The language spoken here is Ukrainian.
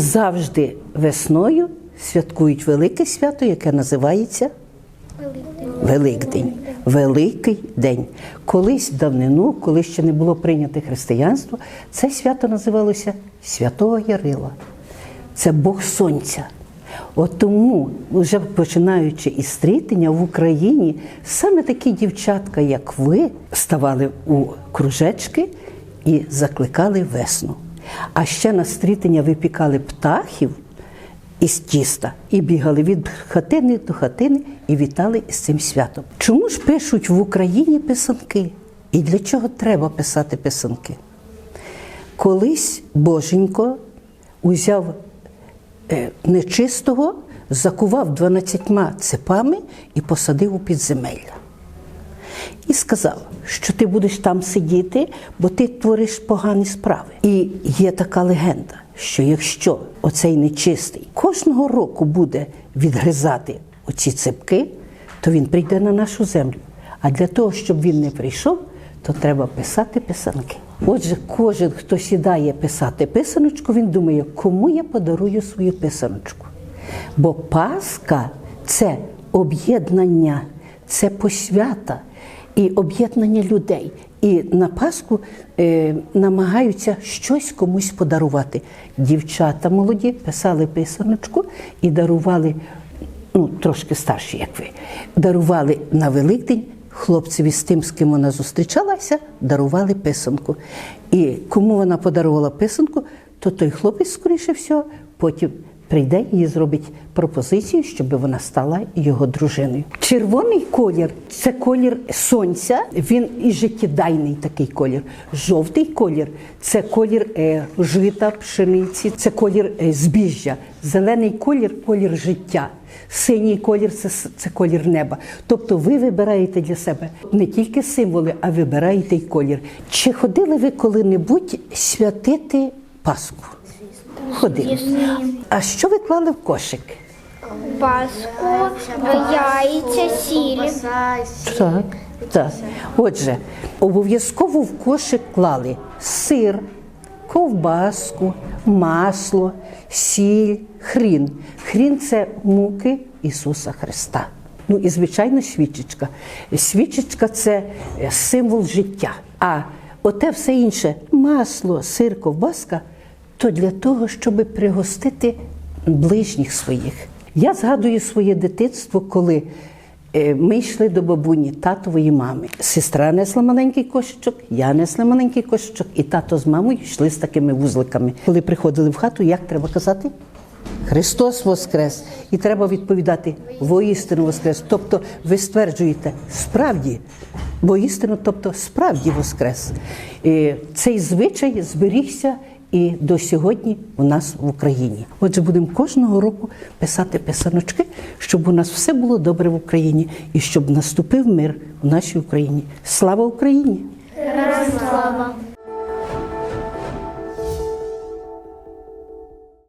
завжди весною святкують велике свято, яке називається Великдень. Великий день. Колись в давнину, коли ще не було прийнято християнство, це свято називалося Святого Ярила. Це Бог Сонця. От тому, вже починаючи із стрітення в Україні, саме такі дівчатка, як ви, ставали у кружечки і закликали весну. А ще на стрітення випікали птахів із тіста і бігали від хатини до хатини і вітали із цим святом. Чому ж пишуть в Україні писанки? І для чого треба писати писанки? Колись Боженько узяв е, нечистого, закував дванадцятьма цепами і посадив у підземелля. І сказав, що ти будеш там сидіти, бо ти твориш погані справи. І є така легенда, що якщо оцей нечистий кожного року буде відгризати оці цепки, то він прийде на нашу землю. А для того, щоб він не прийшов, то треба писати писанки. Отже, кожен, хто сідає писати писаночку, він думає, кому я подарую свою писаночку. Бо Пасха це об'єднання, це посвята і об'єднання людей. І на Пасху е, намагаються щось комусь подарувати. Дівчата молоді писали писаночку і дарували, ну трошки старші, як ви, дарували на Великдень хлопцеві з тим, з ким вона зустрічалася, дарували писанку. І кому вона подарувала писанку, то той хлопець, скоріше всього, потім прийде і зробить пропозицію, щоб вона стала його дружиною. Червоний колір це колір сонця, він і життєдайний такий колір. Жовтий колір це колір е, жита, пшениці, це колір е, збіжжя. Зелений колір колір життя. Синій колір це, це колір неба. Тобто ви вибираєте для себе не тільки символи, а вибираєте й колір. Чи ходили ви коли-небудь святити Пасху? Ходили. А що ви клали в кошик? Паску, яйця, сіль. Так, так. Отже, обов'язково в кошик клали сир, ковбаску, масло, сіль, хрін. Хрін це муки Ісуса Христа. Ну і звичайно, свічечка. Свічечка це е, символ життя. А оте все інше масло, сир, ковбаска то для того, щоб пригостити ближніх своїх. Я згадую своє дитинство, коли е, ми йшли до бабуні, татової мами. Сестра несла маленький кошечок, я несла маленький кошечок, і тато з мамою йшли з такими вузликами. Коли приходили в хату, як треба казати? Христос Воскрес! І треба відповідати воістину Воскрес. Тобто ви стверджуєте справді, воістину, тобто справді Воскрес. І цей звичай зберігся і до сьогодні у нас в Україні. Отже, будемо кожного року писати писаночки, щоб у нас все було добре в Україні і щоб наступив мир у нашій Україні. Слава Україні! Слава!